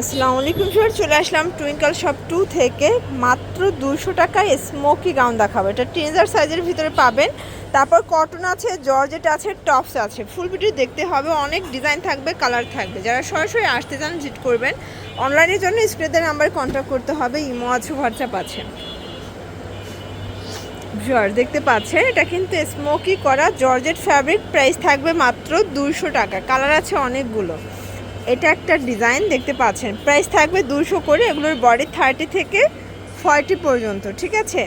আসসালামু আলাইকুম স্যার চলে আসলাম টুইঙ্কল শপ টু থেকে। মাত্র দুশো টাকায় স্মোকি গাউন দেখাবো। এটা টিনেজার সাইজের ভিতরে পাবেন। তারপর কটন আছে জর্জেট আছে টপস আছে। ফুল ভিডিও দেখতে হবে, অনেক ডিজাইন থাকবে কালার থাকবে। যারা সরাসরি আসতে চান ভিজিট করবেন। অনলাইনের জন্য স্ক্রিনের নাম্বারে কন্ট্যাক্ট করতে হবে, ইমো আছে হোয়াটসঅ্যাপ আছে। জর্জ দেখতে পাচ্ছেন, এটা কিন্তু স্মোকি করা জর্জেট ফ্যাব্রিক প্রাইস থাকবে মাত্র দুশো টাকা। কালার আছে অনেকগুলো। এটা একটা ডিজাইন দেখতে পাচ্ছেন। প্রাইস থাকবে দুশো করে, এগুলোর বডি থার্টি থেকে ফর্টি পর্যন্ত, ঠিক আছে?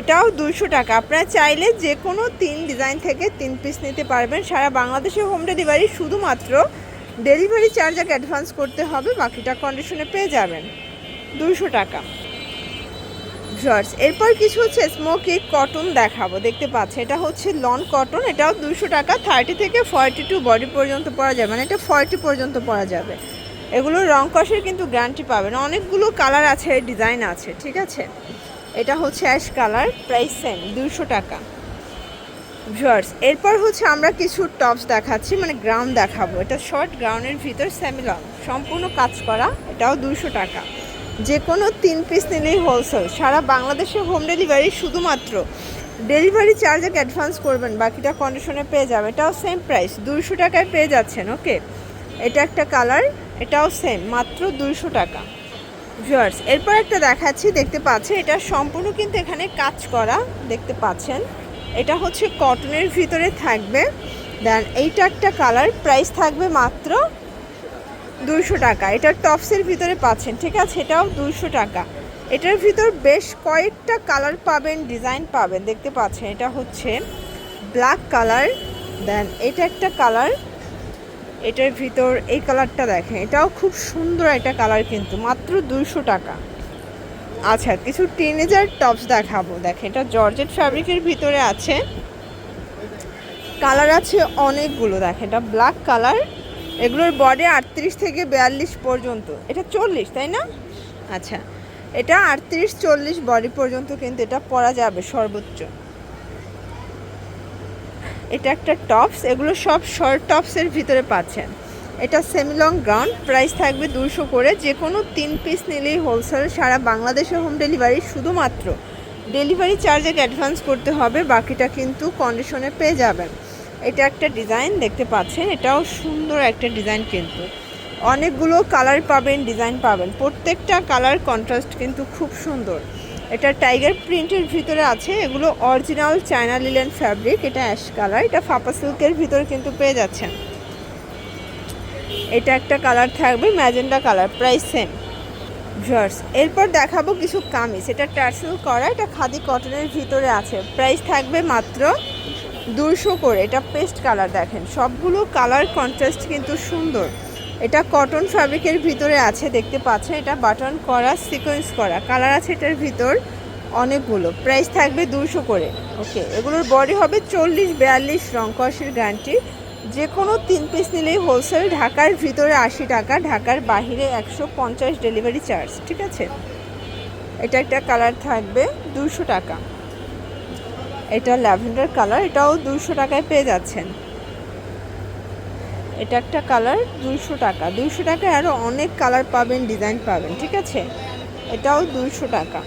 এটাও দুশো টাকা। আপনারা চাইলে যে কোনো তিন ডিজাইন থেকে তিন পিস নিতে পারবেন। সারা বাংলাদেশে হোম ডেলিভারি শুধুমাত্র ডেলিভারি চার্জ অ্যাডভান্স করতে হবে, বাকিটা কন্ডিশনে পেয়ে যাবেন। দুশো টাকা। জর্জ এরপর কিছু হচ্ছে স্মোকি কটন দেখাবো। দেখতে পাচ্ছে, এটা হচ্ছে লন কটন, এটাও দুশো টাকা, থার্টি থেকে ফর্টি টু বডি পর্যন্ত পরা যাবে মানে এটা ফর্টি পর্যন্ত পরা যাবে। এগুলোর রং কষের কিন্তু গ্যারান্টি পাবেন। অনেকগুলো কালার আছে ডিজাইন আছে, ঠিক আছে? এটা হচ্ছে অ্যাশ কালার প্রাইস সেম দুশো টাকা। জর্জ এরপর হচ্ছে আমরা কিছু টপস দেখাচ্ছি মানে গ্রাউন্ড দেখাবো। এটা শর্ট গ্রাউন্ডের ভিতর সেমিলং সম্পূর্ণ কাজ করা, এটাও দুশো টাকা। যে কোনো তিন পিস নিলেই হোলসেল সারা বাংলাদেশে হোম ডেলিভারি শুধুমাত্র। ডেলিভারি চার্জ আগে অ্যাডভান্স করবেন, বাকিটা কন্ডিশনে পেয়ে যাবে এটাও সেম প্রাইস দুশো টাকায় পেয়ে যাচ্ছেন ওকে এটা একটা কালার এটাও সেম মাত্র দুইশো টাকা। ভিউয়ার্স এরপর একটা দেখাচ্ছি, দেখতে পাচ্ছেন, এটা সম্পূর্ণ কিন্তু এখানে কাজ করা, দেখতে পাচ্ছেন। এটা হচ্ছে কটনের ভিতরে থাকবে। দেন এইটা একটা কালার প্রাইস থাকবে মাত্র দুইশো টাকা। এটার টপসের ভিতরে পাচ্ছেন, ঠিক আছে? এটাও দুইশো টাকা। এটার ভিতর বেশ কয়েকটা কালার পাবেন ডিজাইন পাবেন, দেখতে পাচ্ছেন। এটা হচ্ছে ব্ল্যাক কালার দেন এটা একটা কালার এটার ভিতর এই কালারটা দেখেন। এটাও খুব সুন্দর একটা কালার কিন্তু, মাত্র দুইশো টাকা। আচ্ছা কিছু টিনেজার টপস দেখাবো। দেখেন, এটা জর্জেট ফ্যাব্রিকের ভিতরে আছে। কালার আছে অনেকগুলো, দেখেন, এটা ব্ল্যাক কালার এগুলোর বডি আটত্রিশ থেকে বিয়াল্লিশ পর্যন্ত। এটা চল্লিশ, তাই না? আচ্ছা এটা আটত্রিশ, চল্লিশ বডি পর্যন্ত কিন্তু এটা পরা যাবে সর্বোচ্চ। এটা একটা টপস এগুলো সব শর্ট টপসের ভিতরে পাচ্ছেন। এটা সেমিলং গ্রাউন্ড প্রাইস থাকবে দুশো করে। যে কোনো তিন পিস নিলেই হোলসেল সারা বাংলাদেশে হোম ডেলিভারি শুধুমাত্র। ডেলিভারি চার্জ এক অ্যাডভান্স করতে হবে, বাকিটা কিন্তু কন্ডিশনে পেয়ে যাবেন। এটা একটা ডিজাইন দেখতে পাচ্ছেন, এটাও সুন্দর একটা ডিজাইন কিন্তু। অনেকগুলো কালার পাবেন, ডিজাইন পাবেন। প্রত্যেকটা কালার কন্ট্রাস্ট কিন্তু খুব সুন্দর। এটা টাইগার প্রিন্টের ভিতরে আছে, এগুলো অরিজিনাল চায়না লিলেন ফ্যাব্রিক এটা অ্যাশ কালার এটা ফাপা সিল্কের ভিতরে কিন্তু পেয়ে যাচ্ছেন। এটা একটা কালার থাকবে ম্যাজেন্ডা কালার প্রাইস সেম জার্স এরপর দেখাবো কিছু কামিজ। এটা টার্সেল করা, এটা খাদি কটনের ভিতরে আছে। প্রাইস থাকবে মাত্র দুশো করে। এটা পেস্ট কালার দেখেন। সবগুলো কালার কন্ট্রাস্ট কিন্তু সুন্দর। এটা কটন ফ্যাব্রিকের ভিতরে আছে, দেখতে পাচ্ছেন? এটা বাটন করা সিকোয়েন্স করা। কালার আছে এটার ভিতর অনেকগুলো। প্রাইস থাকবে দুশো করে। ওকে এগুলোর বডি হবে চল্লিশ বিয়াল্লিশ রং কষের গ্যারান্টি যে কোনো তিন পিস নিলেই হোলসেল ঢাকার ভিতরে আশি টাকা, ঢাকার বাহিরে একশো পঞ্চাশ ডেলিভারি চার্জ ঠিক আছে? এটা একটা কালার থাকবে দুশো টাকা। এটা ল্যাভেন্ডার কালার, এটাও দুশো টাকায় পেয়ে যাচ্ছেন। এটা একটা কালার দুইশো টাকা। দুইশো টাকায় আরও অনেক কালার পাবেন, ডিজাইন পাবেন, ঠিক আছে? এটাও দুইশো টাকা।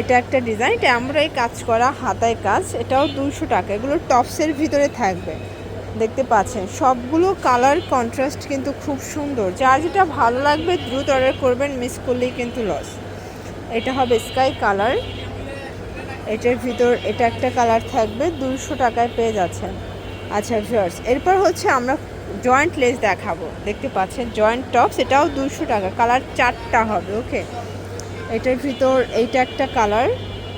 এটা একটা ডিজাইন, এটা আমরা এই কাজ করা হাতায় কাজ, এটাও দুইশো টাকা। এগুলো টপসের ভিতরে থাকবে, দেখতে পাচ্ছেন? সবগুলো কালার কন্ট্রাস্ট কিন্তু খুব সুন্দর। যার যেটা ভালো লাগবে, দ্রুত অর্ডার করবেন, মিস করলেই কিন্তু লস। এটা হবে স্কাই কালার। এটার ভিতর, এটা একটা কালার থাকবে দুশো টাকায় পেয়ে যাচ্ছেন। আচ্ছা ভিউয়ার্স এরপর হচ্ছে আমরা জয়েন্ট লেস দেখাবো। দেখতে পাচ্ছেন জয়েন্ট টপস এটাও দুশো টাকা কালার চারটা হবে ওকে এটার ভিতর এইটা একটা কালার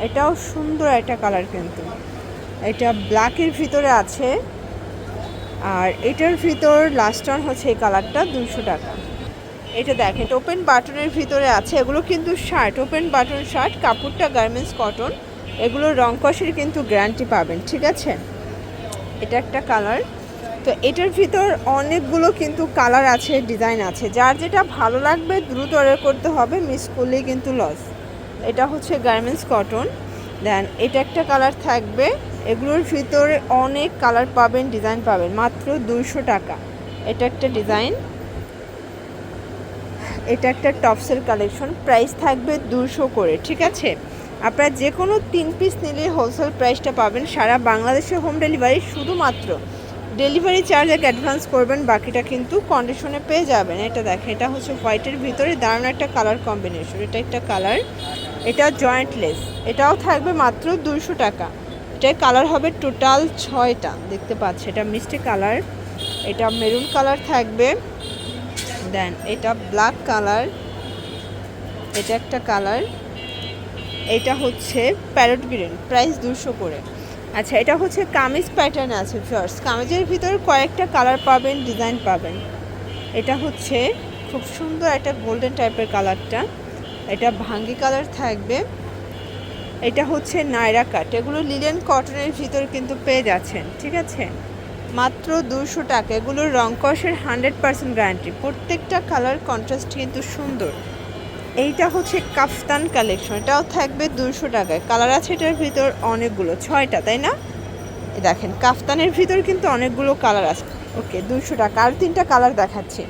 এটাও সুন্দর একটা কালার কিন্তু। এটা ব্ল্যাকের ভিতরে আছে, আর এটার ভিতর লাস্ট অন হচ্ছে এই কালারটা দুশো টাকা। এটা দেখেন ওপেন বাটনের ভিতরে আছে, এগুলো কিন্তু শার্ট ওপেন বাটন শার্ট কাপড়টা গার্মেন্টস কটন এগুলো রং কষের কিন্তু গ্যারান্টি পাবেন, ঠিক আছে? এটা একটা কালার তো এটার ভিতর অনেকগুলো কিন্তু কালার আছে ডিজাইন আছে। যার যেটা ভালো লাগবে, দ্রুত অর্ডার করতে হবে মিস করলেই কিন্তু লস এটা হচ্ছে গার্মেন্টস কটন দেন এটা একটা কালার থাকবে। এগুলোর ভিতরে অনেক কালার পাবেন ডিজাইন পাবেন। মাত্র দুইশো টাকা। এটা একটা ডিজাইন এটা একটা টপসের কালেকশন প্রাইস থাকবে দুশো করে, ঠিক আছে? আপনারা যে কোনো তিন পিস নিলে হোলসেল প্রাইসটা পাবেন। সারা বাংলাদেশে হোম ডেলিভারি শুধুমাত্র। ডেলিভারি চার্জ এক অ্যাডভান্স করবেন, বাকিটা কিন্তু কন্ডিশনে পেয়ে যাবেন। এটা দেখেন, এটা হচ্ছে হোয়াইটের ভিতরে দারুণ একটা কালার কম্বিনেশন এটা একটা কালার এটা জয়েন্টলেস এটাও থাকবে মাত্র দুশো টাকা। এটার কালার হবে টোটাল ছয়টা। দেখতে পাচ্ছি, এটা মিষ্টি কালার এটা মেরুন কালার থাকবে। দেন এটা ব্ল্যাক কালার এটা একটা কালার এটা হচ্ছে প্যারট গ্রিন, প্রাইস দুশো করে। আচ্ছা এটা হচ্ছে কামিজ প্যাটার্ন আছে ফার্স্ট কামিজের ভিতরে কয়েকটা কালার পাবেন ডিজাইন পাবেন। এটা হচ্ছে খুব সুন্দর একটা গোল্ডেন টাইপের কালারটা এটা ভাঙ্গি কালার থাকবে। এটা হচ্ছে নায়রা কাট এগুলো লিলেন কটনের ভিতর কিন্তু পেয়ে যাচ্ছেন, ঠিক আছে? মাত্র দুশো টাকা। এগুলোর রং কষের হান্ড্রেড পার্সেন্ট গ্যারান্টি প্রত্যেকটা কালার কন্ট্রাস্ট কিন্তু সুন্দর। এইটা হচ্ছে কাফতান কালেকশন। এটাও থাকবে দুশো টাকায়। কালার আছে এটার ভিতর অনেকগুলো, ছয়টা, তাই না? দেখেন, কাফতানের ভিতর কিন্তু অনেকগুলো কালার আছে। ওকে দুশো টাকা। আর তিনটা কালার দেখাচ্ছি।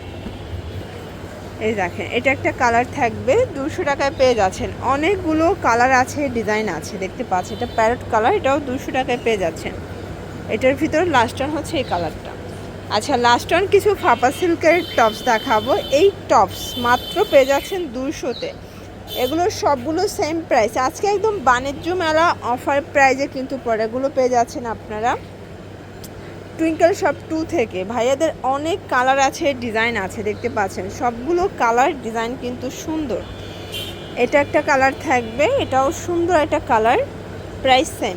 এই দেখেন, এটা একটা কালার থাকবে দুশো টাকায় পেয়ে যাচ্ছেন। অনেকগুলো কালার আছে, ডিজাইন আছে, দেখতে পাচ্ছেন। এটা প্যারট কালার, এটাও দুশো টাকায় পেয়ে যাচ্ছেন। এটার ভিতর লাস্টার হচ্ছে এই কালারটা। আচ্ছা লাস্ট অন কিছু ফাপা সিল্কের টপস দেখাবো। এই টপস মাত্র পেয়ে যাচ্ছেন দুশোতে এগুলো সবগুলো সেম প্রাইস আজকে একদম বাণিজ্য মেলা অফার প্রাইজে কিন্তু পড়েগুলো পেয়ে যাচ্ছেন আপনারা। টুইঙ্কেল শপ টু থেকে। ভাইয়াদের অনেক কালার আছে ডিজাইন আছে, দেখতে পাচ্ছেন। সবগুলো কালার ডিজাইন কিন্তু সুন্দর। এটা একটা কালার থাকবে। এটাও সুন্দর একটা কালার প্রাইস সেম